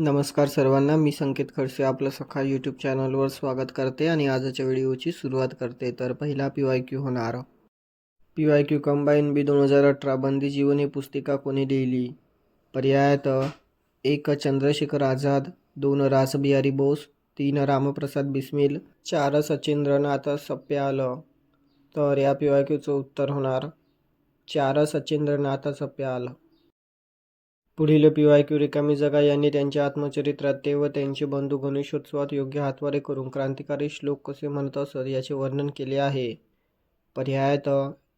नमस्कार सर्वांना मी संकेत खडसे आपलं सखा यूट्यूब चॅनलवर स्वागत करते आणि आजच्या व्हिडिओची सुरुवात करते. तर पहिला पी वाय क्यू होणार. P Y Q combine B दोन हजार अठरा बंदी जीवन ही पुस्तिका कोणी लिहिली? पर्यायात एक चंद्रशेखर आझाद दोन रासबिहारी बोस तीन रामप्रसाद बिस्मिल चार सचिंद्रनाथ सप्याल. तर या पी वाय क्यूचं उत्तर होणार. चार सचिंद्रनाथ सप्याल. पुढील पी वाय क्यू रिकामी जगा यांनी त्यांच्या आत्मचरित्रात ते व त्यांचे बंधू गणेशोत्सवात योग्य हातवारे करून क्रांतिकारी श्लोक कसे म्हणत असत याचे वर्णन केले आहे. पर्यायात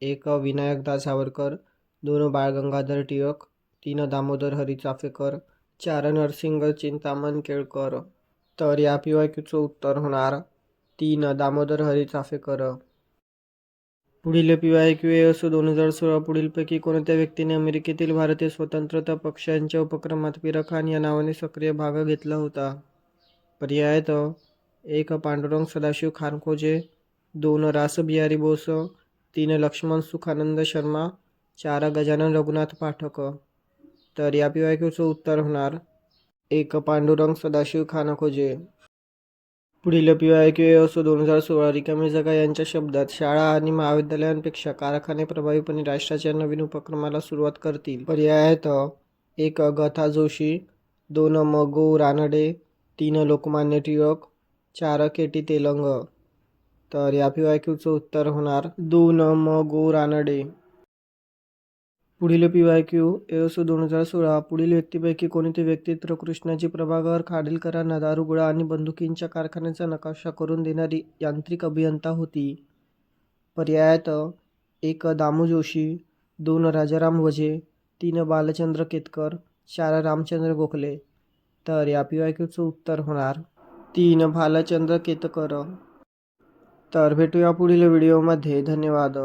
एक विनायकदास सावरकर दोन बाळ गंगाधर टिळक तीन दामोदर हरी चाफेकर चार नरसिंग चिंतामण केळकर. तर या पी वाय क्यूचं उत्तर होणार तीन दामोदर हरी चाफेकर. पुढील पी वाय क्यू ए असो दोन हजार सोळा पुढीलपैकी कोणत्या व्यक्तीने अमेरिकेतील भारतीय स्वतंत्रता पक्षांच्या उपक्रमात पिरखान या नावाने सक्रिय भाग घेतला होता? पर्यायात एक पांडुरंग सदाशिव खानखोजे. दोन रासबिहारी बोस. तीन लक्ष्मण सुखानंद शर्मा. चार गजानन रघुनाथ पाठक. तर या पी वाय क्यूचं उत्तर होणार एक पांडुरंग सदाशिव खानखोजे. पुढील पी वाय क्यू ए असो दोन हजार सोळा रिकामी जगा यांच्या शब्दात शाळा आणि महाविद्यालयांपेक्षा कारखाने प्रभावीपणे राष्ट्राच्या नवीन उपक्रमाला सुरुवात करतील. पर्यायात एक गथा जोशी. दोन मगो रानडे. तीन लोकमान्य टिळक. चार केटी तेलंग. तर या पी वाय क्यूचं उत्तर होणार. दोन मगो रानडे. पुढील पी वाय क्यू एसो दोन हजार सोळा पुढील व्यक्तीपैकी कोणती व्यक्ती कृष्णाजी प्रभाकर खाडीलकरांना दारुगोळा आणि बंदुकींच्या कारखान्याचा नकाशा करून देणारी यांत्रिक अभियंता होती? पर्यायात एक दामू जोशी दोन राजाराम वझे तीन बालचंद्र केतकर चार रामचंद्र गोखले. तर या पी वाय क्यूचं उत्तर होणार तीन बालचंद्र केतकर. तर भेटूया पुढील व्हिडिओमध्ये. धन्यवाद.